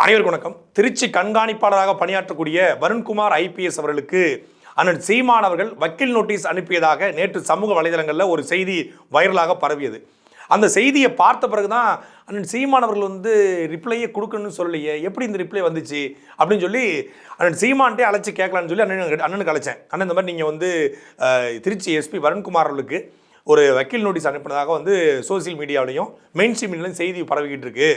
அனைவருக்கும் வணக்கம். திருச்சி கண்காணிப்பாளராக பணியாற்றக்கூடிய வருண்குமார் ஐபிஎஸ் அவர்களுக்கு அண்ணன் சீமான் அவர்கள் வக்கீல் நோட்டீஸ் அனுப்பியதாக நேற்று சமூக வலைதளங்களில் ஒரு செய்தி வைரலாக பரவியது. அந்த செய்தியை பார்த்த பிறகுதான் அண்ணன் சீமான் அவர்கள் வந்து ரிப்ளையே கொடுக்கணும்னு சொல்லலையே எப்படி இந்த ரிப்ளை வந்துச்சு அப்படின்னு சொல்லி அண்ணன் சீமான்ட்டே அழைச்சி கேட்கலான்னு சொல்லி அண்ணன் அண்ணனுக்கு அழைச்சேன். அண்ணன் இந்த மாதிரி நீங்கள் வந்து திருச்சி எஸ்பி வருண்குமார் அவர்களுக்கு ஒரு வக்கீல் நோட்டீஸ் அனுப்பினதாக வந்து சோசியல் மீடியாவிலையும் மெயின் ஸ்ட்ரீம் மீடியாலையும் செய்தி பரவிக்கிட்டு இருக்கு.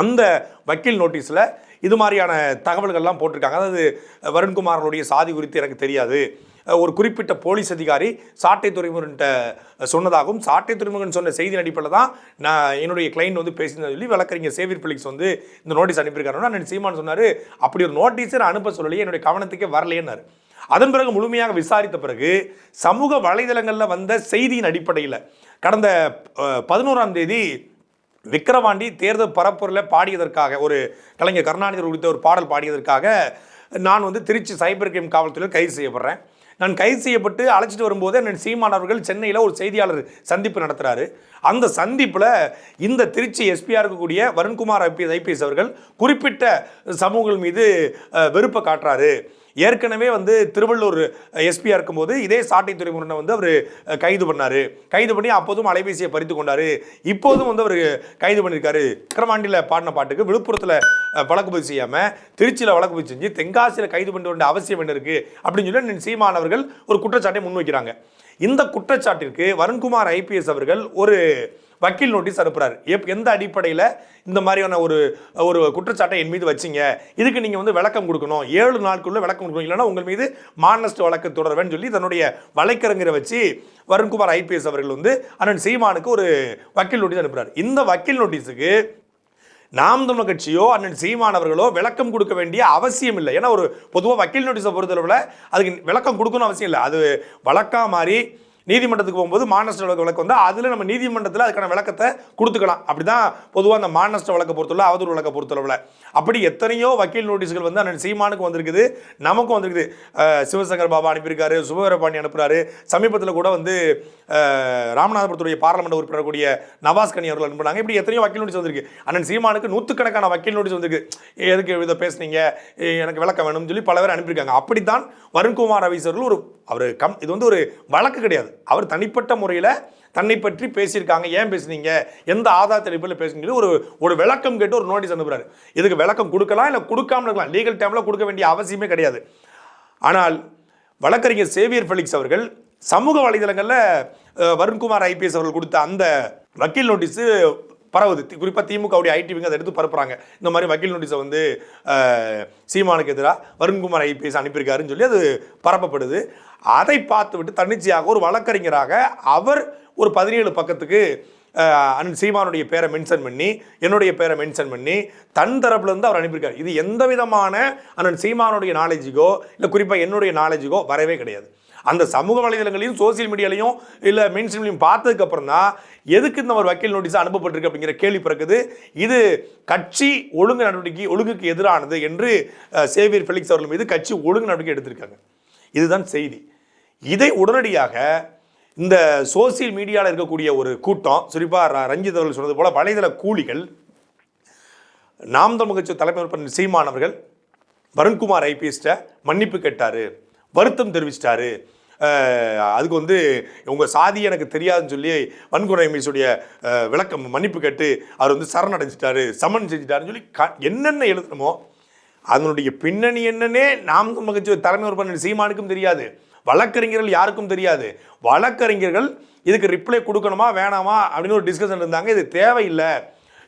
அந்த வக்கீல் நோட்டீஸில் இது மாதிரியான தகவல்கள்லாம் போட்டிருக்காங்க. அதாவது வருண்குமாரனுடைய சாதி குறித்து எனக்கு தெரியாது. ஒரு குறிப்பிட்ட போலீஸ் அதிகாரி சாட்டை துறைமுகன்ட்ட சொன்னதாகவும் சாட்டை துறைமுகன் சொன்ன செய்தி அடிப்படையில் தான் நான் என்னுடைய கிளைண்ட் வந்து பேசினது சொல்லி வழக்கறிஞர் சேவியர் பிலிக்ஸ் வந்து இந்த நோட்டீஸ் அனுப்பியிருக்காருன்னா நான் சீமான் சொன்னார் அப்படி ஒரு நோட்டீஸை நான் அனுப்ப சொல்லலையே என்னுடைய கவனத்துக்கே வரலையேன்னாரு. அதன் பிறகு முழுமையாக விசாரித்த பிறகு சமூக வலைதளங்களில் வந்த செய்தியின் அடிப்படையில் கடந்த பதினோராம் தேதி விக்கிரவாண்டி தேர்தல் பரப்புரில் பாடியதற்காக ஒரு கலைஞர் கருணாநிதி குறித்த ஒரு பாடல் பாடியதற்காக நான் வந்து திருச்சி சைபர் கிரைம் காவல்துறையில் கைது செய்யப்படுறேன். நான் கைது செய்யப்பட்டு அழைச்சிட்டு வரும்போது அண்ணன் சீமான் அவர்கள் சென்னையில் ஒரு செய்தியாளர் சந்திப்பு நடத்துகிறாரு அந்த சந்திப்பில் இந்த திருச்சி எஸ்பியாக இருக்கக்கூடிய வருண்குமார் ஐபிஎஸ் ஐபிஎஸ் அவர்கள் குறிப்பிட்ட சமூகங்கள் மீது வெறுப்பை காட்டுறாரு. ஏற்கனவே வந்து திருவள்ளூர் எஸ்பியாக இருக்கும்போது இதே சாட்டை துறைமுகனை வந்து அவர் கைது பண்ணார். கைது பண்ணி அப்போதும் அலைபேசியை பறித்து கொண்டார். இப்போதும் வந்து அவர் கைது பண்ணியிருக்காரு விக்ரமாண்டியில் பாடின பாட்டுக்கு விழுப்புரத்தில் அஹ், வழக்கு பதிவு செய்யாமல் திருச்சியில் வழக்கு பதிவு செஞ்சு தென்காசியில் கைது பண்ண வேண்டிய அவசியம் என்ன இருக்குது அப்படின்னு சொல்லி அண்ணன் சீமான் அவர்கள் ஒரு குற்றச்சாட்டை முன்வைக்கிறாங்க. இந்த குற்றச்சாட்டிற்கு வருண்குமார் ஐபிஎஸ் அவர்கள் ஒரு வக்கீல் நோட்டீஸ் அனுப்புறாரு. எப் எந்த அடிப்படையில் இந்த மாதிரியான ஒரு ஒரு குற்றச்சாட்டை என் மீது வச்சிங்க? இதுக்கு நீங்கள் வந்து விளக்கம் கொடுக்கணும். ஏழு நாட்குள்ள விளக்கம் கொடுக்கணும். இல்லைன்னா உங்கள் மீது மானஸ்ட் வழக்கு தொடர்வேன்னு சொல்லி தன்னுடைய வழக்கறிஞரை வச்சு வருண்குமார் ஐபிஎஸ் அவர்கள் வந்து அண்ணன் சீமானுக்கு ஒரு வக்கீல் நோட்டீஸ் அனுப்புறாரு. இந்த வக்கீல் நோட்டீஸுக்கு நாம் தமிழ் கட்சியோ அண்ணன் சீமானவர்களோ விளக்கம் கொடுக்க வேண்டிய அவசியம் இல்லை. ஏன்னா ஒரு பொதுவாக வக்கீல் நோட்டீஸை பொறுத்தளவில் அதுக்கு விளக்கம் கொடுக்கணும் அவசியம் இல்லை. அது வழக்கா மாதிரி நீதிமன்றத்துக்கு போகும்போது மாநஷ்ட வழக்கு வழக்கு வந்து அதில் நம்ம நீதிமன்றத்தில் அதுக்கான விளக்கத்தை கொடுத்துக்கலாம். அப்படி தான் பொதுவாக அந்த மாநஷ்ட வழக்கை பொறுத்தளவு அவதூறு வழக்கை பொறுத்தளவில் அப்படி எத்தனையோ வக்கீல் நோட்டீஸ்கள் வந்து அண்ணன் சீமானுக்கு வந்திருக்குது நமக்கும் வந்திருக்குது. சிவசங்கர் பாபா அனுப்பியிருக்காரு சுபவீரபாணி அனுப்புகிறாரு சமீபத்தில் கூட வந்து ராமநாதபுரத்துடைய பாராளுமன்ற உறுப்பினர் கூடிய நவாஸ் கனி அவர்கள் அனுப்புனாங்க. இப்படி எத்தனையோ வக்கீல் நோட்டீஸ் வந்திருக்கு. அண்ணன் சீமானுக்கு நூற்றுக்கணக்கான வக்கீல் நோட்டீஸ் வந்திருக்கு. எதுக்கு இதை பேசுனீங்க? எனக்கு விளக்கம் வேணும்னு சொல்லி பல பேர் அனுப்பியிருக்காங்க. அப்படித்தான் வருண்குமார் ரவீஸ் அவர்கள் ஒரு அவர் கம் இது வந்து ஒரு வழக்கு கிடையாது. அவர் தனிப்பட்ட முறையில் தன்னை பற்றி பேசியிருக்காங்க. ஏன் பேசுனீங்க? எந்த ஆதாரத்தை அடிப்படையில் பேசுனீங்க ஒரு ஒரு விளக்கம் கேட்டு ஒரு நோட்டீஸ் அனுப்புறாரு. இதுக்கு விளக்கம் கொடுக்கலாம் இல்லை கொடுக்காம இருக்கலாம். லீகல் டைமில் கொடுக்க வேண்டிய அவசியமே கிடையாது. ஆனால் வழக்கறிஞர் சேவியர் ஃபெலிக்ஸ் அவர்கள் சமூக வலைதளங்களில் வருண்குமார் ஐபிஎஸ் அவர்கள் கொடுத்த அந்த வக்கீல் நோட்டீஸு பரவுது. குறிப்பாக திமுகவுடைய ஐடிவிங்க அதை எடுத்து பரப்புகிறாங்க இந்த மாதிரி வக்கீல் நோட்டீஸை வந்து சீமானுக்கு எதிராக வருண்குமார் ஐபிஎஸ் அனுப்பியிருக்காருன்னு சொல்லி அது பரப்பப்படுது. அதை பார்த்துவிட்டு தன்னிச்சையாக ஒரு வழக்கறிஞராக அவர் ஒரு பதினேழு பக்கத்துக்கு அஹ், அண்ணன் சீமானுடைய பேரை மென்ஷன் பண்ணி என்னுடைய பேரை மென்ஷன் பண்ணி தன் தரப்புலேருந்து அவர் அனுப்பியிருக்காரு. இது எந்த விதமான அண்ணன் சீமானுடைய நாலேஜுக்கோ இல்லை குறிப்பாக என்னுடைய நாலேஜுக்கோ வரவே கிடையாது. அந்த சமூக வலைதளங்களையும் சோசியல் மீடியாலையும் இல்லை மெயின் பார்த்ததுக்கப்புறம் தான் எதுக்கு இந்த ஒரு வக்கீல் நோட்டீஸ் அனுப்பப்பட்டிருக்கு அப்படிங்கிற கேள்வி பிறக்குது. இது கட்சி ஒழுங்கு நடவடிக்கை ஒழுங்குக்கு எதிரானது என்று சேவியர் ஃபெலிக்ஸ் அவர்கள் மீது கட்சி ஒழுங்கு நடவடிக்கை எடுத்திருக்காங்க. இதுதான் செய்தி. இதை உடனடியாக இந்த சோசியல் மீடியாவில் இருக்கக்கூடிய ஒரு கூட்டம் குறிப்பாக ரஞ்சித் அவர்கள் சொன்னது போல் வலைதள கூலிகள் நாம் தமிழ் கட்சி தலைமை உறுப்பினர் சீமான் அவர்கள் வருண்குமார் ஐபிஎஸ்ட மன்னிப்பு கேட்டார் வருத்தம் தெரிவிச்சிட்டாரு. அதுக்கு வந்து உங்கள் சாதி எனக்கு தெரியாதுன்னு சொல்லி வன்குறை மீசுடைய விளக்கம் மன்னிப்பு கேட்டு அவர் வந்து சரணடைஞ்சிட்டாரு சமன் செஞ்சிட்டாருன்னு சொல்லி க என்னென்ன எழுதணுமோ அதனுடைய பின்னணி என்னன்னே நாம் தமிழ் கட்சி தலைமை உறுப்பினர் சீமானுக்கும் தெரியாது. வழக்கறிஞர்கள் யாருக்கும் தெரியாது. வழக்கறிஞர்கள் இதுக்கு ரிப்ளை கொடுக்கணுமா வேணாமா அப்படின்னு ஒரு டிஸ்கஷன் இருந்தாங்க. இது தேவையில்லை.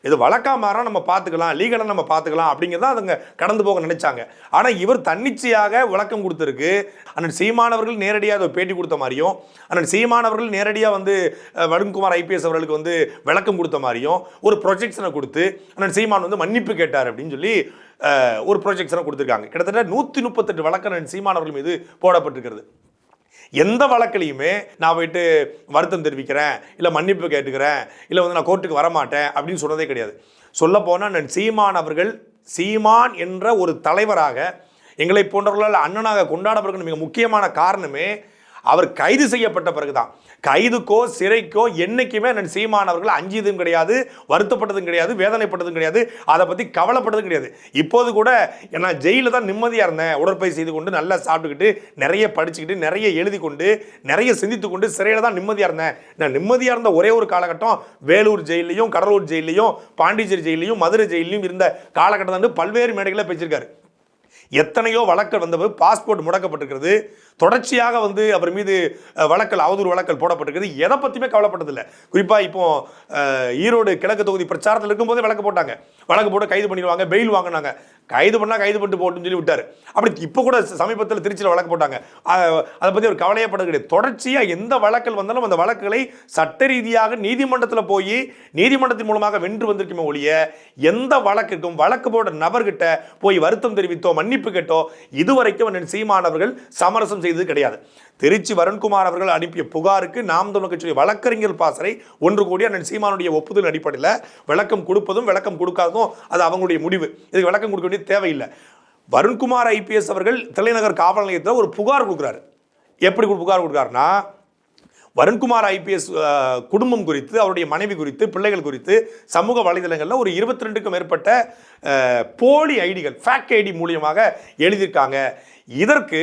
இது வழக்கா நம்ம பார்த்துக்கலாம் லீகலாக நம்ம பார்த்துக்கலாம் அப்படிங்கிறத அதுங்க கடந்து போக நினைச்சாங்க. ஆனால் இவர் தன்னிச்சையாக விளக்கம் கொடுத்துருக்கு. அண்ணன் சீமானவர்கள் நேரடியாக அதை பேட்டி கொடுத்த மாதிரியும் அண்ணன் சீமானவர்கள் நேரடியாக வந்து வருண்குமார் ஐபிஎஸ் அவர்களுக்கு வந்து விளக்கம் கொடுத்த மாதிரியும் ஒரு ப்ரொஜெக்ஷனை கொடுத்து அண்ணன் சீமான் வந்து மன்னிப்பு கேட்டார் அப்படின்னு சொல்லி ஒரு ப்ரொஜெக்ஷனை கொடுத்துருக்காங்க. கிட்டத்தட்ட நூற்றி முப்பத்தெட்டு வழக்கு அண்ணன் சீமானவர்கள் மீது போடப்பட்டிருக்கிறது. எந்த வழக்கிலையுமே நான் போயிட்டு வருத்தம் தெரிவிக்கிறேன் இல்லை மன்னிப்பு கேட்டுக்கிறேன் இல்லை வந்து நான் கோர்ட்டுக்கு வரமாட்டேன் அப்படின்னு சொன்னதே கிடையாது. சொல்லப்போனால் நான் சீமான் அவர்கள் சீமான் என்ற ஒரு தலைவராக எங்களை போன்றவர்களால் அண்ணனாக கொண்டாடப்படுகிற மிக முக்கியமான காரணமே அவர் கைது செய்யப்பட்ட பிறகுதான். கைதுக்கோ சிறைக்கோ என்னைக்குமே நான் சீமான் அவர்கள் அஞ்சியதும் கிடையாது வருத்தப்பட்டதும் கிடையாது வேதனைப்பட்டதும் கிடையாது அதை பற்றி கவலைப்பட்டதும் கிடையாது. இப்போது கூட நான் ஜெயிலில் தான் நிம்மதியாக இருந்தேன். உடற்பயிற்சி செய்து கொண்டு நல்லா சாப்பிட்டுக்கிட்டு நிறைய படிச்சுக்கிட்டு நிறைய எழுதி கொண்டு நிறைய சிந்தித்து கொண்டு சிறையில் தான் நிம்மதியாக இருந்தேன். நான் நிம்மதியாக இருந்த ஒரே ஒரு காலகட்டம் வேலூர் ஜெயிலையும் கடலூர் ஜெயிலையும் பாண்டிச்சேரி ஜெயிலையும் மதுரை ஜெயிலையும் இருந்த காலகட்டம் தான் பல்வேறு மேடைகளில் பேசியிருக்காரு. எத்தனையோ வழக்கல் வந்தபோது பாஸ்போர்ட் முடக்கப்பட்டிருக்கிறது. தொடர்ச்சியாக வந்து அவர் மீது வழக்கல் அவதூறு வழக்கல் போடப்பட்டிருக்குது. எதை பற்றியுமே கவலைப்பட்டதில்லை. குறிப்பாக இப்போ ஈரோடு கிழக்கு தொகுதி பிரச்சாரத்தில் இருக்கும்போதே வழக்கு போட்டாங்க. வழக்கு போட்டு கைது பண்ணிடுவாங்க பெயில் வாங்கினாங்க. கைது பண்ணால் கைது பண்ணிட்டு போட்டுன்னு சொல்லி விட்டார். அப்படி இப்போ கூட சமீபத்தில் திருச்சியில் வழக்கு போட்டாங்க. அதை பற்றி ஒரு கவலையப்பட கிடையாது தொடர்ச்சியாக எந்த வழக்கல் வந்தாலும் அந்த வழக்குகளை சட்ட ரீதியாக நீதிமன்றத்தில் போய் நீதிமன்றத்தின் மூலமாக வென்று வந்திருக்குமே ஒழிய எந்த வழக்குக்கும் வழக்கு போட நபர்கிட்ட போய் வருத்தம் தெரிவித்தோ மன்னிப்பு கேட்டோ இதுவரைக்கும் சீமானவர்கள் சமரசம் செய்தது கிடையாது. திருச்சி வருண்குமார் அவர்கள் அனுப்பிய புகாருக்கு நாம் தமிழ் கட்சியுடைய வழக்கறிஞர் பாசறை ஒன்று கூடி அண்ணன் சீமானுடைய ஒப்புதல் அடிப்படையில் விளக்கம் கொடுப்பதும் விளக்கம் கொடுக்காததும் அது அவங்களுடைய முடிவு. இதுக்கு விளக்கம் கொடுக்க வேண்டிய தேவையில்லை. வருண்குமார் ஐபிஎஸ் அவர்கள் தலைநகர் காவல் நிலையத்தில் ஒரு புகார் கொடுக்குறாரு. எப்படி புகார் கொடுக்குறாருன்னா வருண்குமார் ஐபிஎஸ் குடும்பம் குறித்து அவருடைய மனைவி குறித்து பிள்ளைகள் குறித்து சமூக வலைதளங்களில் ஒரு இருபத்தி ரெண்டுக்கும் மேற்பட்ட போலி ஐடிகள் ஃபேக் ஐடி மூலியமாக எழுதியிருக்காங்க. இதற்கு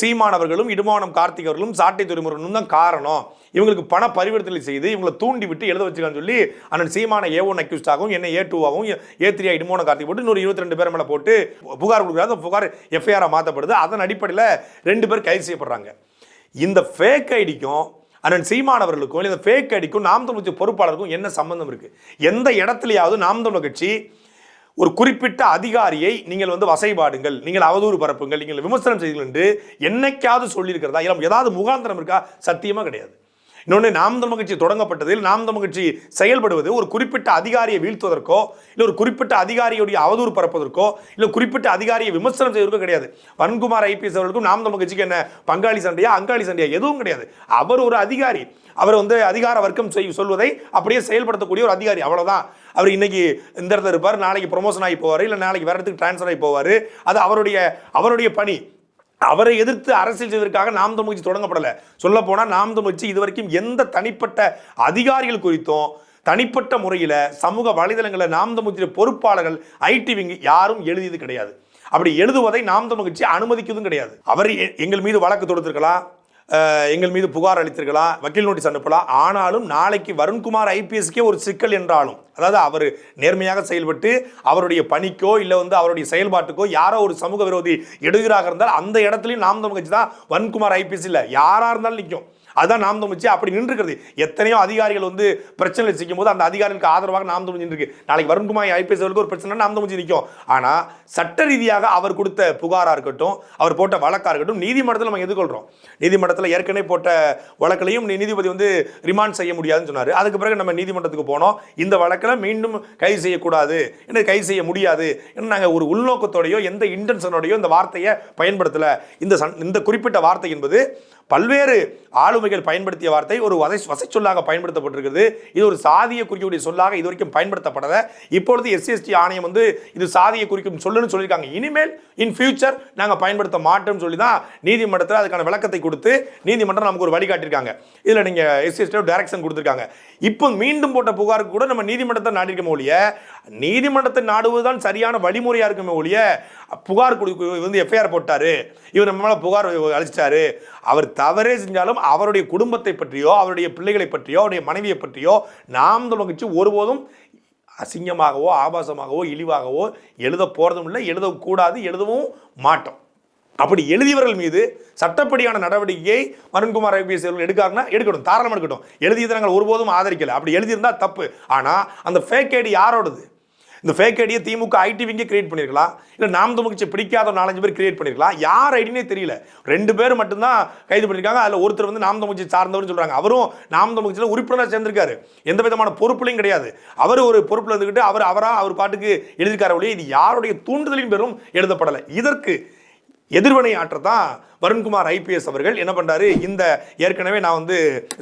சீமான் அவர்களும் இடுமானம் கார்த்திக் அவர்களும் சாட்டை துறைமுருகனும் தான் காரணம். இவங்களுக்கு பண பரிவர்த்தனை செய்து இவங்களை தூண்டி விட்டு எழுத வச்சுக்கான்னு சொல்லி அண்ணன் சீமான ஏ ஒன் அக்யூஸ்டாகவும் என்ன ஏ டூவாகவும் ஏ த்ரீ இடுமோன கார்த்திக் போட்டு இன்னொரு இருபத்தி ரெண்டு பேர் மேலே போட்டு புகார் கொடுக்குறாங்க அந்த புகார் எஃப்ஐஆராக மாற்றப்படுது அதன் அடிப்படையில் ரெண்டு பேர் கைது செய்யப்படுறாங்க. இந்த ஃபேக் ஐடிக்கும் அண்ணன் சீமானவர்களுக்கும் இல்லை இந்த ஃபேக் ஐடிக்கும் நாம் தமிழ் கட்சி பொறுப்பாளருக்கும் என்ன சம்மந்தம் இருக்குது எந்த இடத்துலையாவது நாம் தமிழ் கட்சி ஒரு குறிப்பிட்ட அதிகாரியை நீங்கள் வந்து வசைபாடுங்கள் நீங்கள் அவதூறு பரப்புங்கள் நீங்கள் விமர்சனம் செய்யுங்கள் என்று என்னைக்காவது சொல்லியிருக்கிறதா? இல்லை ஏதாவது முகாந்திரம் இருக்கா? சத்தியமாக கிடையாது. இன்னொன்று நாம் தமிழ் கட்சி தொடங்கப்பட்டதில் நாம் தமிழ் கட்சி செயல்படுவது ஒரு குறிப்பிட்ட அதிகாரியை வீழ்த்துவதற்கோ இல்லை ஒரு குறிப்பிட்ட அதிகாரியுடைய அவதூறு பரப்பதற்கோ இல்லை குறிப்பிட்ட அதிகாரியை விமர்சனம் செய்வதற்கோ கிடையாது. வன்குமார் ஐபிஎஸ் அவர்களுக்கும் நாம் தமிழ் கட்சிக்கு என்ன? பங்காளி சண்டையா அங்காளி சண்டையா? எதுவும் கிடையாது. அவர் ஒரு அதிகாரி. அவர் வந்து அதிகார வர்க்கம் செய் சொல்வதை அப்படியே செயல்படுத்தக்கூடிய ஒரு அதிகாரி. அவ்வளோதான் அவர் இன்னைக்கு இந்த இடத்துல இருப்பார். நாளைக்கு ப்ரொமோஷன் ஆகி போவார். இல்லை நாளைக்கு வேற இடத்துக்கு ட்ரான்ஸ்ஃபர் ஆகி போவார். அது அவருடைய அவருடைய பணி. அவரை எதிர்த்து அரசியல் செய்வதற்காக நாம் தமிழ்ச்சி தொடங்கப்படலை. சொல்ல போனால் நாம் தமிழ்ச்சி இதுவரைக்கும் எந்த தனிப்பட்ட அதிகாரிகள் குறித்தும் தனிப்பட்ட முறையில் சமூக வலைதளங்களில் நாம் தமிழ் பொறுப்பாளர்கள் ஐடி விங் யாரும் எழுதியது கிடையாது. அப்படி எழுதுவதை நாம் தமிழ்ச்சி அனுமதிக்கிறதும் கிடையாது. அவர் எ- எங்கள் மீது வழக்கு தொடுத்திருக்கலாம். எங்கள் மீது புகார் அளித்திருக்கலாம் வக்கீல் நோட்டீஸ் அனுப்பலாம் ஆனாலும் நாளைக்கு வருண்குமார் ஐபிஎஸ்க்கே ஒரு சிக்கல் என்றாலும் அதாவது அவர் நேர்மையாக செயல்பட்டு அவருடைய பணிக்கோ இல்லை வந்து அவருடைய செயல்பாட்டுக்கோ யாரோ ஒரு சமூக விரோதி எடுகிறாக இருந்தால் அந்த இடத்துலையும் நாம் தமிழ் கட்சி தான் வருண்குமார் ஐபிஎஸ் இல்லை. யாராக இருந்தாலும் நிற்கும் அதான் நாம் தமிழ்ச்சி அப்படி நின்றுக்கிறது. எத்தனையோ அதிகாரிகள் வந்து பிரச்சனை சிக்கும் போது அந்த அதிகாரிகளுக்கு ஆதரவாக நாம் தமிழ் நின்று நாளைக்கு வருண்குமார் ஐபிஎஸ் அவருக்கு ஒரு பிரச்சனை நாம் தமிழ்ச்சி நிற்கும். ஆனால் சட்ட ரீதியாக அவர் கொடுத்த புகாராக இருக்கட்டும் அவர் போட்ட வழக்காக இருக்கட்டும் நீதிமன்றத்தில் நம்ம எதிர்கொள்கிறோம் நீதிமன்றத்தில் ஏற்கனவே போட்ட வழக்கிலையும் நீ- நீதிபதி வந்து ரிமாண்ட் செய்ய முடியாதுன்னு சொன்னார். அதுக்கு பிறகு நம்ம நீதிமன்றத்துக்கு போனோம். இந்த வழக்கில் மீண்டும் கைது செய்யக்கூடாது. என்ன கைது செய்ய முடியாது? ஏன்னா நாங்கள் ஒரு உள்நோக்கத்தோடையோ எந்த இன்டென்ஷனோடையோ இந்த வார்த்தையை பயன்படுத்தலை. இந்த சன் இந்த குறிப்பிட்ட வார்த்தை என்பது பல்வேறு ஆளுமைகள் பயன்படுத்திய வார்த்தை ஒரு வசை வசை சொல்லாக பயன்படுத்தப்பட்டிருக்கிறது. இது ஒரு சாதியை குறிக்கக்கூடிய சொல்லாக இது வரைக்கும் பயன்படுத்தப்படல. இப்பொழுது எஸ்சிஎஸ்டி ஆணையம் வந்து இது சாதியை குறிக்கும் சொல்லுன்னு சொல்லியிருக்காங்க. இனிமேல் இன் ஃபியூச்சர் நாங்கள் பயன்படுத்த மாட்டோம்னு சொல்லி தான் நீதிமன்றத்தில் அதுக்கான விளக்கத்தை கொடுத்து நீதிமன்றம் நமக்கு ஒரு வழிகாட்டியிருக்காங்க. இதில் நீங்கள் எஸ்சிஎஸ்டி டைரக்ஷன் கொடுத்துருக்காங்க. இப்போ மீண்டும் போட்ட புகாருக்கு கூட நம்ம நீதிமன்றத்தை நாடிருக்கோம் ஒழிய நீதிமன்றத்தை நாடுவது தான் சரியான வழிமுறையாக இருக்குமே ஒழிய புகார் கொடுக்க வந்து எஃப்ஐஆர் போட்டார். இவர் நம்ம மேலே புகார் அழிச்சிட்டாரு அவர் தவறே செஞ்சாலும் அவருடைய குடும்பத்தை பற்றியோ அவருடைய பிள்ளைகளை பற்றியோ அவருடைய மனைவியை பற்றியோ நாம் கட்சி ஒருபோதும் அசிங்கமாகவோ ஆபாசமாகவோ இழிவாகவோ எழுத போகிறதும் இல்லை. எழுதக்கூடாது எழுதவும் மாட்டோம். அப்படி எழுதியவர்கள் மீது சட்டப்படியான நடவடிக்கையை வருண்குமார் ஐபிஎஸ் அவர்கள் எடுக்காருன்னா எடுக்கட்டும் தாராளமாக எடுக்கட்டும். எழுதியதை நாங்கள் ஒருபோதும் ஆதரிக்கலை. அப்படி எழுதியிருந்தால் தப்பு. ஆனால் அந்த ஃபேக் ஐடி யாரோடது? இந்த ஃபேக் ஐடியை திமுக ஐடி விங்கே கிரியேட் பண்ணியிருக்கலாம் இல்லை நாம் தமிழ்ச்சி பிடிக்காத ஒரு நாலஞ்சு பேர் கிரியேட் பண்ணியிருக்கலாம் யார் ஐடினே தெரியல. ரெண்டு பேர் மட்டும்தான் கைது பண்ணியிருக்காங்க அதில் ஒருத்தர் வந்து நாம் தமிழ்ச்சி சார்ந்தவர்னு சொல்கிறாங்க அவரும் நாம் தமிழ்ச்சியில் உறுப்பினராக சேர்ந்திருக்காரு. எந்த விதமான பொறுப்புலையும் கிடையாது. அவர் ஒரு பொறுப்பில் இருந்துக்கிட்டு அவர் அவராக அவர் பாட்டுக்கு எழுதியிருக்காரு ஒழிய இது யாருடைய தூண்டுதலின் பேரும் எழுதப்படலை. இதற்கு எதிர்வினை ஆற்றத்தான் வருண்குமார் ஐபிஎஸ் அவர்கள் என்ன பண்ணுறாரு இந்த ஏற்கனவே நான் வந்து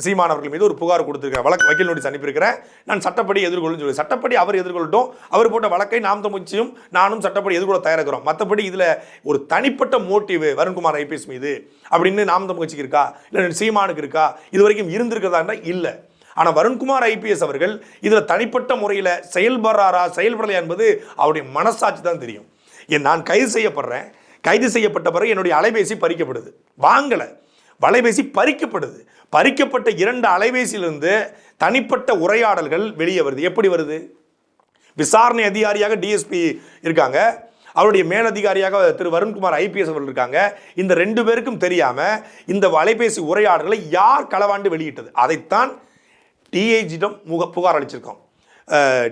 சீமான் அவர்கள் மீது ஒரு புகார் கொடுத்துருக்கேன் வழக்கு வக்கீல் நோட்டீஸ் அனுப்பியிருக்கிறேன். நான் சட்டப்படி எதிர்கொள்ளும் சொல்லி சட்டப்படி அவர் எதிர்கொள்ளட்டும். அவர் போட்ட வழக்கை நாம் தமிழ்ச்சியும் நானும் சட்டப்படி எதிர்கொள்ள தயாரிக்கிறோம். மற்றபடி இதில் ஒரு தனிப்பட்ட மோட்டிவ் வருண்குமார் ஐபிஎஸ் மீது அப்படின்னு நாம் தமிழ்ச்சிக்கு இருக்கா? இல்லை சீமானுக்கு இருக்கா? இது வரைக்கும் இருந்திருக்கிறதா இல்லை. ஆனால் வருண்குமார் ஐபிஎஸ் அவர்கள் இதில் தனிப்பட்ட முறையில் செயல்படுறாரா? செயல்படலையா என்பது அவருடைய மனசாட்சி தான் தெரியும். ஏன் நான் கைது செய்யப்படுறேன். கைது செய்யப்பட்ட பிறகு என்னுடைய அலைபேசி பறிக்கப்படுது. வாங்கலை. வலைபேசி பறிக்கப்படுது. பறிக்கப்பட்ட இரண்டு அலைபேசியிலிருந்து தனிப்பட்ட உரையாடல்கள் வெளியே வருது. எப்படி வருது? விசாரணை அதிகாரியாக டிஎஸ்பி இருக்காங்க. அவருடைய மேலதிகாரியாக திரு வருண்குமார் ஐபிஎஸ் அவர்கள் இருக்காங்க. இந்த ரெண்டு பேருக்கும் தெரியாமல் இந்த வலைபேசி உரையாடல்களை யார் களவாண்டு வெளியிட்டது? அதைத்தான் டிஐஜிடம் முக புகார் அளிச்சிருக்கோம்.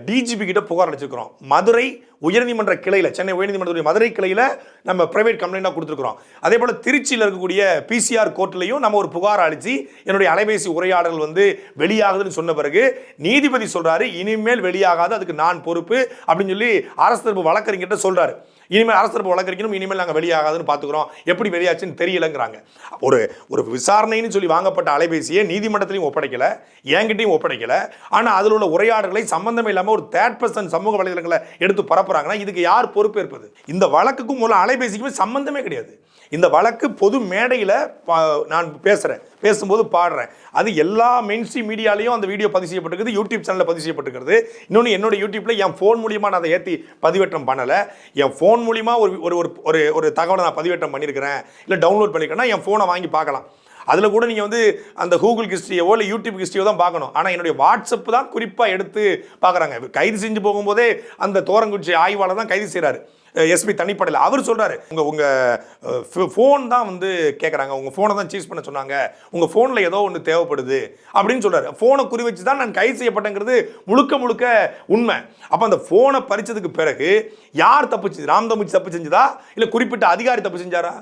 டிஜிபி கிட்ட புகார் அளிச்சிருக்கிறோம். மதுரை உயர்நீதிமன்ற கிளையில் சென்னை உயர்நீதிமன்றத்துடைய மதுரை கிளையில் நம்ம பிரைவேட் கம்ப்ளைண்டாக கொடுத்துருக்குறோம். அதே போல் திருச்சியில் இருக்கக்கூடிய பிசிஆர் கோர்ட்லையும் நம்ம ஒரு புகார் அளித்து என்னுடைய அலைபேசி உரையாடல் வந்து வெளியாகுதுன்னு சொன்ன பிறகு நீதிபதி சொல்கிறாரு இனிமேல் வெளியாகாது அதுக்கு நான் பொறுப்பு அப்படின்னு சொல்லி அரசு தரப்பு வழக்கறிஞர்கிட்ட சொல்கிறாரு இனிமேல் அரசு தரப்பு வழக்கறிஞரும் இனிமேல் நாங்கள் வெளியாகாதுன்னு பார்த்துக்குறோம் எப்படி வெளியாச்சுன்னு தெரியலங்கிறாங்க. ஒரு ஒரு விசாரணைன்னு சொல்லி வாங்கப்பட்ட அலைபேசியை நீதிமன்றத்திலையும் ஒப்படைக்கலை என்கிட்டையும் ஒப்படைக்கலை. ஆனால் அதில் உள்ள உரையாடல்களை சம்மந்தமே இல்லாமல் ஒரு தேர்ட் பர்சன் சமூக வலைதளங்களை எடுத்து பரப்ப பரப்புறாங்கன்னா இதுக்கு யார் பொறுப்பேற்பது? இந்த வழக்குக்கும் உள்ள அலைபேசிக்குமே சம்பந்தமே கிடையாது. இந்த வழக்கு பொது மேடையில் நான் பேசுகிறேன் பேசும்போது பாடுறேன். அது எல்லா மென்சி மீடியாலையும் அந்த வீடியோ பதிவு செய்யப்பட்டிருக்குது யூடியூப் சேனலில் பதிவு செய்யப்பட்டிருக்கிறது. இன்னொன்று என்னோட யூடியூப்பில் என் ஃபோன் மூலியமாக நான் அதை ஏற்றி பதிவேற்றம் பண்ணலை. என் ஃபோன் மூலிமா ஒரு ஒரு ஒரு ஒரு ஒரு தகவலை நான் பதிவேற்றம் பண்ணியிருக்கிறேன். இல்லை டவுன்லோட் பண்ணியிருக்கேன்னா என் ஃபோனை வாங்கி பார்க்கலாம். அதில் கூட நீங்கள் வந்து அந்த கூகுள் ஹிஸ்ட்ரியோ இல்லை யூடியூப் ஹிஸ்ட்ரியோ தான் பார்க்கணும். ஆனால் என்னுடைய வாட்ஸ்அப் தான் குறிப்பாக எடுத்து பார்க்குறாங்க. கைது செஞ்சு போகும்போதே அந்த தோரங்குச்சி ஆய்வாளர் தான் கைது செய்கிறாரு எஸ்பி தனிப்படையில். அவர் சொல்கிறாரு உங்கள் உங்கள் ஃபோன் தான் வந்து கேட்குறாங்க உங்கள் ஃபோனை தான் சீஸ் பண்ண சொன்னாங்க. உங்கள் ஃபோனில் ஏதோ ஒன்று தேவைப்படுது. அப்படின்னு சொல்கிறாரு ஃபோனை குறி வச்சு தான் நான் கைது செய்யப்பட்டேங்கிறது முழுக்க முழுக்க உண்மை. அப்போ அந்த ஃபோனை பறிச்சதுக்கு பிறகு யார் தப்பு செஞ்சு ராம் தம்பிச்சு தப்பு செஞ்சதா? இல்லை குறிப்பிட்ட அதிகாரி தப்பு செஞ்சாரா?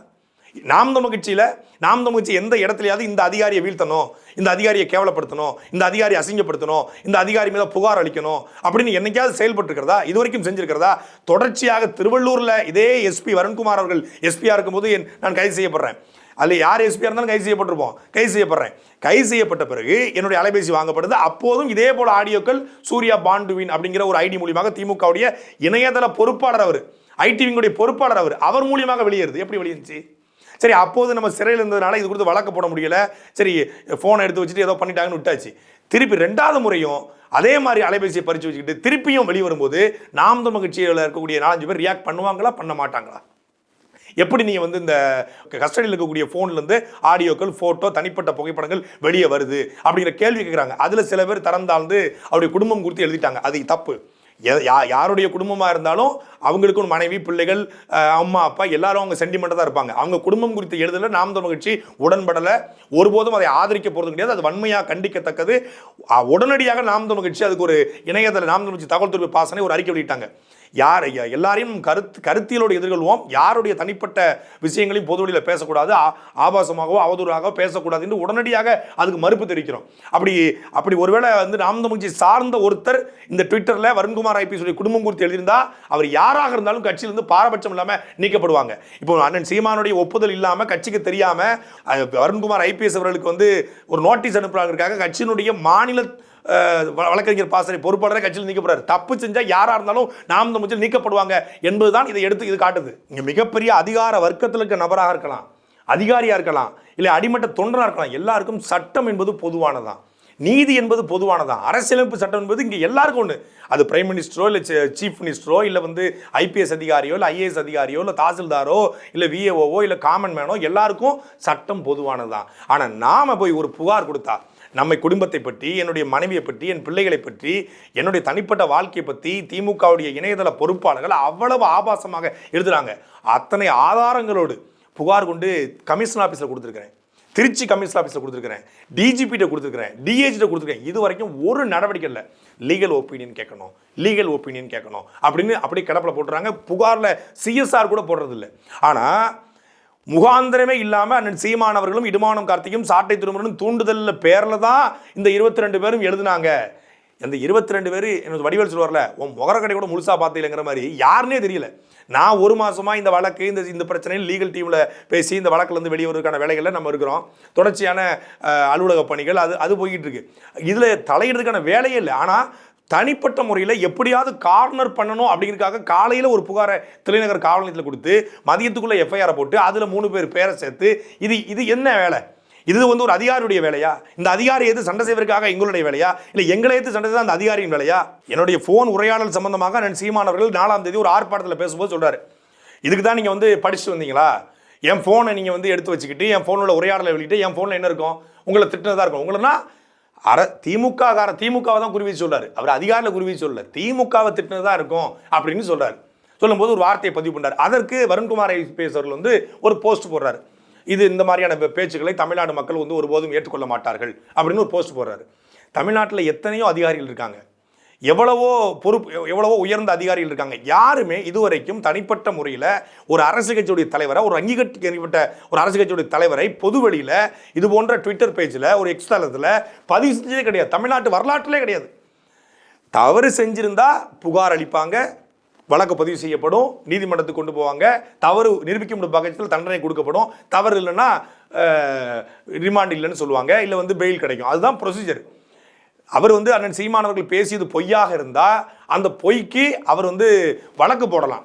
நாம் தமிழ் கட்சியில் நாம் தமிழ் கட்சி எந்த இடத்துலையாவது இந்த அதிகாரியை வீழ்த்தணும் இந்த அதிகாரியை கேவலப்படுத்தணும் இந்த அதிகாரியை அசிங்கப்படுத்தணும் இந்த அதிகாரி மீத புகார் அளிக்கணும் அப்படின்னு என்னைக்காவது செயல்பட்டுருக்கிறதா? இது வரைக்கும் செஞ்சிருக்கிறதா? தொடர்ச்சியாக திருவள்ளூரில் இதே எஸ்பி வருண்குமார் அவர்கள் எஸ்பியாக இருக்கும்போது என் நான் கைது செய்யப்படுறேன். அதில் யார் எஸ்பியாக இருந்தாலும் கைது செய்யப்பட்டிருப்போம். கைது செய்யப்படுறேன். கைது செய்யப்பட்ட பிறகு என்னுடைய அலைபேசி வாங்கப்படுது. அப்போதும் இதே போல் ஆடியோக்கள் சூர்யா பாண்டுவின் அப்படிங்கிற ஒரு ஐடி மூலியமாக திமுகவுடைய இணையதள பொறுப்பாளர் அவர் ஐடிவிங்குடைய பொறுப்பாளர் அவர் அவர் மூலியமாக வெளியேறுது. எப்படி வெளியிருந்துச்சு சரி அப்போது நம்ம சிறையில் இருந்ததுனால இது கொடுத்து வழக்கு போட முடியல. சரி ஃபோனை எடுத்து வச்சுட்டு ஏதோ பண்ணிட்டாங்கன்னு விட்டாச்சு. திருப்பி ரெண்டாவது முறையும் அதே மாதிரி அலைபேசியை பறித்து வச்சுக்கிட்டு திருப்பியும் வெளியே வரும்போது நாம் தமிழ் கட்சியில் இருக்கக்கூடிய நாலஞ்சு பேர் ரியாக்ட் பண்ணுவாங்களா பண்ண மாட்டாங்களா? எப்படி நீங்கள் வந்து இந்த கஸ்டடியில் இருக்கக்கூடிய ஃபோன்லேருந்து ஆடியோக்கள் ஃபோட்டோ தனிப்பட்ட புகைப்படங்கள் வெளியே வருது அப்படிங்கிற கேள்வி கேட்குறாங்க அதில் சில பேர் திறந்தாழ்ந்து அவருடைய குடும்பம் குறித்து எழுதிட்டாங்க. அது தப்பு. யாருடைய குடும்பமாக இருந்தாலும் அவங்களுக்கும் மனைவி பிள்ளைகள் அம்மா அப்பா எல்லாரும் அவங்க சென்டிமெண்ட்டாக தான் இருப்பாங்க. அவங்க குடும்பம் குறித்த எழுதல நாம் தமிழ் கட்சி உடன்படலை. ஒருபோதும் அதை ஆதரிக்க போகிறது கிடையாது. அது வன்மையாக கண்டிக்கத்தக்கது. உடனடியாக நாம் தமிழ் கட்சி அதுக்கு ஒரு இணையதள நாம் தமிழ் கட்சி தகவல் தொடர்பு பாசனை ஒரு அறிக்கை வெளியிட்டாங்க. யார் ஐயா, எல்லாரையும் கருத்து கருத்தியலோடு எதிர்கொள்வோம். யாருடைய தனிப்பட்ட விஷயங்களையும் பொதுவெளியில் பேசக்கூடாது. ஆ- ஆபாசமாகவோ அவதூறாகவோ பேசக்கூடாது என்று உடனடியாக அதுக்கு மறுப்பு தெரிவிக்கிறோம். அப்படி அப்படி ஒருவேளை வந்து நாம் சார்ந்த ஒருத்தர் இந்த ட்விட்டரில் வருண்குமார் ஐபி சொல்லி குடும்பம் குறித்து எழுதியிருந்தா அவர் யாராக இருந்தாலும் கட்சியிலிருந்து பாரபட்சம் இல்லாமல் நீக்கப்படுவாங்க. இப்போ அண்ணன் சீமானுடைய ஒப்புதல் இல்லாமல் கட்சிக்கு தெரியாமல் வருண்குமார் ஐபிஎஸ் அவர்களுக்கு வந்து ஒரு நோட்டீஸ் அனுப்புறாங்க கட்சியினுடைய மாநில வழக்கறிஞர் பாசறை பொறுப்பாளரே கட்சியில் நீக்கப்படுறாரு தப்பு செஞ்சால் யாராக இருந்தாலும் நாம் தமிழில் நீக்கப்படுவாங்க என்பதுதான் இதை எடுத்து இது காட்டுது. இங்கே மிகப்பெரிய அதிகார வர்க்கத்தில் இருக்க நபராக இருக்கலாம் அதிகாரியாக இருக்கலாம் இல்லை அடிமட்ட தொண்டராக இருக்கலாம் எல்லாருக்கும் சட்டம் என்பது பொதுவானதான் நீதி என்பது பொதுவானதான் அரசியலமைப்பு சட்டம் என்பது இங்கே எல்லாருக்கும் ஒன்று அது பிரைம் மினிஸ்டரோ இல்லை சீஃப் மினிஸ்டரோ இல்லை வந்து ஐபிஎஸ் அதிகாரியோ இல்லை ஐஏஎஸ் அதிகாரியோ இல்லை தாசில்தாரோ இல்லை விஏஓவோ இல்லை காமன் மேனோ எல்லாருக்கும் சட்டம் பொதுவானதுதான் ஆனால் நாம் போய் ஒரு புகார் கொடுத்தா நம்மை குடும்பத்தை பற்றி என்னுடைய மனைவியை பற்றி என் பிள்ளைகளை பற்றி என்னுடைய தனிப்பட்ட வாழ்க்கையை பற்றி திமுகவுடைய இணையதள பொறுப்பாளர்கள் அவ்வளவு ஆபாசமாக எழுதுகிறாங்க அத்தனை ஆதாரங்களோடு புகார் கொண்டு கமிஷன் ஆஃபீஸில் கொடுத்துருக்கிறேன். திருச்சி கமிஷன் ஆஃபீஸில் கொடுத்துருக்கிறேன். டிஜிபிட்ட கொடுத்துருக்கிறேன். டிஏஜிட்ட கொடுத்துருக்கேன் இது வரைக்கும் ஒரு நடவடிக்கை இல்லை. லீகல் ஒப்பீனியன் கேட்கணும். லீகல் ஒப்பீனியன் கேட்கணும். அப்படின்னு அப்படியே கிடப்பில் போட்டுறாங்க. புகாரில் சிஎஸ்ஆர் கூட போடுறதில்ல ஆனால் முகாந்திரமே இல்லாமல் அண்ணன் சீமானவர்களும் இடுமானம் கார்த்திக்கும் சாட்டை திருமணம் தூண்டுதலில் பேரில் தான் இந்த இருபத்தி ரெண்டு பேரும் எழுதுனாங்க. அந்த இருபத்தி ரெண்டு பேர் எனக்கு வடிவேல் சொல்லுவார்ல உன் முகர கடை கூட முழுசாக பார்த்தீங்கிற மாதிரி. யாருன்னே தெரியல. நான் ஒரு மாதமாக இந்த வழக்கு இந்த இந்த பிரச்சனையில் லீகல் டீமில் பேசி இந்த வழக்குலேருந்து வெளியேறதுக்கான வெளியே வருவதற்கான வேலைகளில் நம்ம இருக்கிறோம். தொடர்ச்சியான அலுவலக பணிகள் அது அது போய்கிட்டு இருக்கு. இதில் தலையிடுறதுக்கான வேலையே இல்லை. ஆனால் தனிப்பட்ட முறையில் எப்படியாவது கார்னர் பண்ணணும் அப்படிங்கிறதுக்காக காலையில் ஒரு புகாரை தலைநகர் காவல் நிலையத்தில் கொடுத்து மதியத்துக்குள்ளே எஃப்ஐஆரை போட்டு அதில் மூணு பேர் பேரை சேர்த்து இது இது என்ன வேலை? இது வந்து ஒரு அதிகாரியுடைய வேலையா? இந்த அதிகாரி எது சண்டை செய்வதற்காக எங்களுடைய வேலையா? இல்லை எங்களை எது சண்டை செய்தால் அந்த அதிகாரியின் வேலையா? என்னுடைய ஃபோன் உரையாடல் சம்பந்தமாக நான் சீமானவர்கள் நாலாம் தேதி ஒரு ஆர்ப்பாட்டத்தில் பேசும்போது சொல்கிறார் இதுக்கு தான் நீங்கள் வந்து படிச்சுட்டு வந்தீங்களா? என் ஃபோனை நீங்கள் வந்து எடுத்து வச்சுக்கிட்டு என் ஃபோனோட உரையாடலை வெளியிட்டு என் ஃபோனில் என்ன இருக்கும்? உங்களை திட்டினதாக இருக்கும். உங்களன்னா அர திமுக கார திமுகவை தான் குறிவி சொல்றாரு. அவர் அதிகாரியில் குறிவி சொல்லல. திமுகவை திட்டினதா இருக்கும் அப்படின்னு சொல்றாரு. சொல்லும்போது ஒரு வார்த்தையை பதிவு பண்ணார் அதற்கு வருண்குமார் ஐபிஎஸ் அவர்கள் வந்து ஒரு போஸ்ட் போடுறாரு. இது இந்த மாதிரியான பேச்சுக்களை தமிழ்நாடு மக்கள் வந்து ஒருபோதும் ஏற்றுக்கொள்ள மாட்டார்கள் அப்படின்னு ஒரு போஸ்ட் போடுறாரு. தமிழ்நாட்டில் எத்தனையோ அதிகாரிகள் இருக்காங்க. எவ்வளவோ பொறுப்பு எவ்வளவோ உயர்ந்த அதிகாரிகள் இருக்காங்க. யாருமே இதுவரைக்கும் தனிப்பட்ட முறையில் ஒரு அரசு கட்சியுடைய தலைவரை ஒரு அங்கீகரிக்கப்பட்ட ஒரு அரசு கட்சியுடைய தலைவரை பொதுவெளியில் இது போன்ற ட்விட்டர் பேஜில் ஒரு எக்ஸ் தளத்தில் பதிவு செஞ்சதே கிடையாது. தமிழ்நாட்டு வரலாற்றிலே கிடையாது. தவறு செஞ்சிருந்தா புகார் அளிப்பாங்க வழக்கு பதிவு செய்யப்படும் நீதிமன்றத்துக்கு கொண்டு போவாங்க. தவறு நிரூபிக்க முடியும் பட்சத்தில் தண்டனை கொடுக்கப்படும். தவறு இல்லைன்னா ரிமாண்ட் இல்லைன்னு சொல்லுவாங்க. இல்லை வந்து பெயில் கிடைக்கும். அதுதான் ப்ரொசீஜர் அவர் வந்து அண்ணன் சீமானவர்கள் பேசியது பொய்யாக இருந்தால் அந்த பொய்க்கு அவர் வந்து வழக்கு போடலாம்.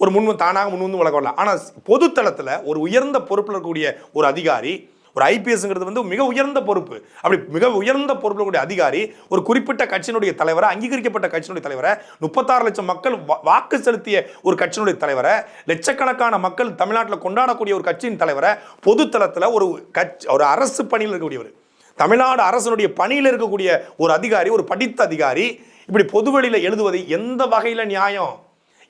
ஒரு முன் தானாக முன் வந்து வழக்கு போடலாம் ஆனால் பொதுத்தளத்தில் ஒரு உயர்ந்த பொறுப்பில் இருக்கக்கூடிய ஒரு அதிகாரி ஒரு ஐபிஎஸ்ங்கிறது வந்து மிக உயர்ந்த பொறுப்பு. அப்படி மிக உயர்ந்த பொறுப்பில் கூடிய அதிகாரி ஒரு குறிப்பிட்ட கட்சியினுடைய தலைவரை அங்கீகரிக்கப்பட்ட கட்சியினுடைய தலைவரை முப்பத்தாறு லட்சம் மக்கள் வாக்கு செலுத்திய ஒரு கட்சியினுடைய தலைவரை லட்சக்கணக்கான மக்கள் தமிழ்நாட்டில் கொண்டாடக்கூடிய ஒரு கட்சியின் தலைவரை பொதுத்தளத்தில் ஒரு கட்சி ஒரு அரசு பணியில் இருக்கக்கூடியவர். தமிழ்நாடு அரசனுடைய பணியில் இருக்கக்கூடிய ஒரு அதிகாரி ஒரு படித்த அதிகாரி இப்படி பொதுவெளியில் எழுதுவது எந்த வகையில் நியாயம்?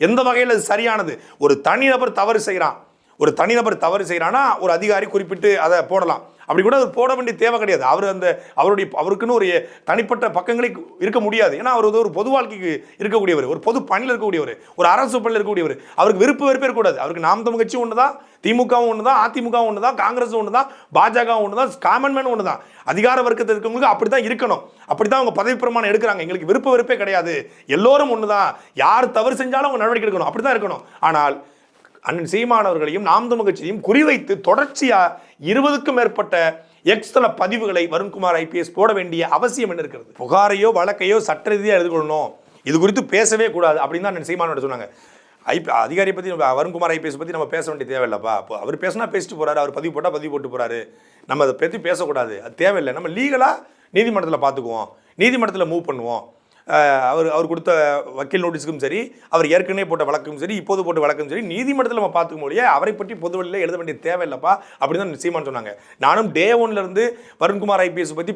எந்த வகையில் அது சரியானது? ஒரு தனிநபர் தவறு செய்கிறான் ஒரு தனிநபர் தவறு செய்கிறான்னா ஒரு அதிகாரி குறிப்பிட்டு அதை போடலாம். அப்படி கூட அது போட வேண்டிய தேவை கிடையாது. அவர் அந்த அவருடைய அவருக்குன்னு ஒரு தனிப்பட்ட பக்கங்களே இருக்க முடியாது. ஏன்னா அவர் வந்து ஒரு பொது வாழ்க்கைக்கு இருக்கக்கூடியவர். ஒரு பொது பணியில் இருக்கக்கூடியவர். ஒரு அரசு பணியில் இருக்கக்கூடியவர். அவருக்கு விருப்பு வெறுப்பே இருக்கக்கூடாது அவருக்கு நாம் தமிழ் கட்சி ஒன்று தான் திமுகவும் ஒன்று தான் அதிமுகவும் ஒன்று தான் காங்கிரஸும் ஒன்று தான் பாஜகவும் ஒன்று தான் காமன் மேன் ஒன்று தான். அதிகார வர்க்கத்தில் இருக்கவங்களுக்கு அப்படி தான் இருக்கணும். அப்படி தான் அவங்க பதவி பிரமாணம் எடுக்கிறாங்க. எங்களுக்கு விருப்ப வெறுப்பே கிடையாது. எல்லோரும் ஒன்று தான். யார் தவறு செஞ்சாலும் அவங்க நடவடிக்கை எடுக்கணும். அப்படி தான் இருக்கணும். ஆனால் அண்ணன் சீமானவர்களையும் நாம் தமிழ் குறிவைத்து தொடர்ச்சியாக இருபதுக்கும் மேற்பட்ட எக்ஸ்தல பதிவுகளை வருண்குமார் ஐபிஎஸ் போட வேண்டிய அவசியம் என்ன இருக்கிறது? புகாரையோ வழக்கையோ சட்ட ரீதியாக எதிர்கொள்ளணும் இது குறித்து பேசவே கூடாது அப்படின்னு தான் அண்ணன் சீமானோட சொன்னாங்க. ஐபி அதிகாரியை பற்றி நம்ம வருண்குமார் ஐபிஎஸ் பற்றி நம்ம பேச வேண்டிய தேவையில்லப்பா. அப்போ அவர் பேசினா பேசிட்டு போகிறாரு அவர் பதிவு போட்டால் பதிவு போட்டு போகிறாரு நம்ம அதை பற்றி பேசக்கூடாது. அது தேவையில்லை. நம்ம லீகலாக நீதிமன்றத்தில் பார்த்துக்குவோம் நீதிமன்றத்தில் மூவ் பண்ணுவோம். அவர் அவர் கொடுத்த வக்கீல் நோட்டீஸுக்கும் சரி அவர் ஏற்கனவே போட்ட வழக்கும் சரி இப்போது போட்ட வழக்கும் சரி நீதிமன்றத்தில் நம்ம பார்த்துக்க முடிய அவரை பற்றி பொதுவெளியில் எழுத வேண்டிய தேவையில்லைப்பா அப்படின்னு தான் சீமான் சொன்னாங்க. நானும் டே ஒன்லேருந்து வருண்குமார் ஐபிஎஸ் பற்றி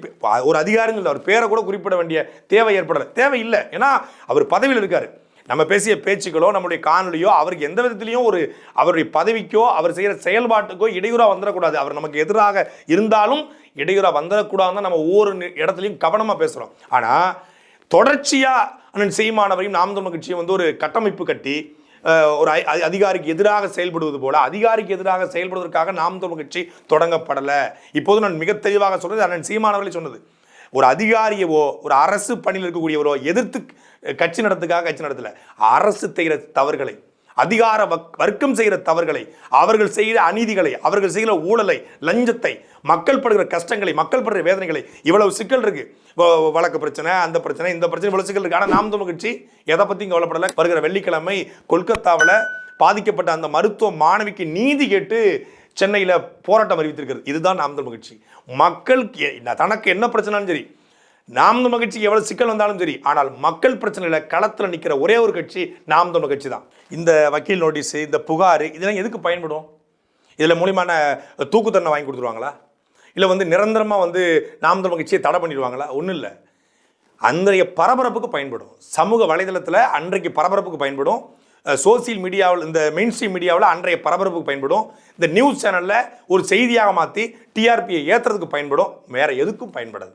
ஒரு அதிகாரிகள் அவர் பேரை கூட குறிப்பிட வேண்டிய தேவை ஏற்படலை. தேவை இல்லை. ஏன்னா அவர் பதவியில் இருக்கார். நம்ம பேசிய பேச்சுக்களோ நம்முடைய காணொலியோ அவருக்கு எந்த விதத்திலையும் ஒரு அவருடைய பதவிக்கோ அவர் செய்கிற செயல்பாட்டுக்கோ இடையூறாக வந்துடக்கூடாது. அவர் நமக்கு எதிராக இருந்தாலும் இடையூறாக வந்துடக்கூடாதுன்னு தான் நம்ம ஒவ்வொரு இடத்துலையும் கவனமாக பேசுகிறோம் ஆனால் தொடர்ச்சியாக அண்ணன் சீமானவரையும் நாம் தமிழ் கட்சியும் வந்து ஒரு கட்டமைப்பு கட்டி ஒரு அதிகாரிக்கு எதிராக செயல்படுவது போல அதிகாரிக்கு எதிராக செயல்படுவதற்காக நாம் தமிழ் கட்சி தொடங்கப்படலை. இப்போது நான் மிக தெளிவாக சொல்றது அண்ணன் சீமானவர்களை சொன்னது. ஒரு அதிகாரியவோ ஒரு அரசு பணியில் இருக்கக்கூடியவரோ எதிர்த்து கட்சி நடத்துக்காக கட்சி நடத்தலை. அரசு செய்கிற தவறுகளை அதிகார வக்- வர்க்கம் செய்கிற தவறுகளை அவர்கள் செய்கிற அநீதிகளை அவர்கள் செய்கிற ஊழலை லஞ்சத்தை மக்கள் படுகிற கஷ்டங்களை மக்கள் படுகிற வேதனைகளை இவ்வளவு சிக்கல் இருக்கு. வழக்கு பிரச்சனை அந்த பிரச்சனை இந்த பிரச்சனை இவ்வளவு சிக்கல் இருக்கு. ஆனால் நாம் தமிழ் கட்சி எதை பற்றியும் கவலைப்படலை. வருகிற வெள்ளிக்கிழமை கொல்கத்தாவில் பாதிக்கப்பட்ட அந்த மருத்துவ மாணவிக்கு நீதி கேட்டு சென்னையில் போராட்டம் அறிவித்திருக்கிறது. இதுதான் நாம் தமிழ் கட்சி. மக்கள் தனக்கு என்ன பிரச்சனைன்னு சரி நாம் தமிழ் கட்சிக்கு எவ்வளோ சிக்கல் வந்தாலும் சரி ஆனால் மக்கள் பிரச்சனையில் களத்தில் நிற்கிற ஒரே ஒரு கட்சி நாம் தமிழ் கட்சி தான். இந்த வக்கீல் நோட்டீஸு இந்த புகார் இதெல்லாம் எதுக்கு பயன்படும்? இதில் மூலியமான தூக்கு தண்டனை வாங்கி கொடுத்துருவாங்களா? இல்லை வந்து நிரந்தரமாக வந்து நாம் தமிழ் கட்சியை தடை பண்ணிடுவாங்களா? ஒன்றும் இல்லை. அன்றைய பரபரப்புக்கு பயன்படும். சமூக வலைதளத்தில் அன்றைக்கு பரபரப்புக்கு பயன்படும். சோசியல் மீடியாவில் இந்த மெயின் ஸ்ட்ரீம் மீடியாவில் அன்றைய பரபரப்புக்கு பயன்படும். இந்த நியூஸ் சேனலில் ஒரு செய்தியாக மாற்றி டிஆர்பியை ஏற்றுறதுக்கு பயன்படும். வேறு எதுக்கும் பயன்படாது.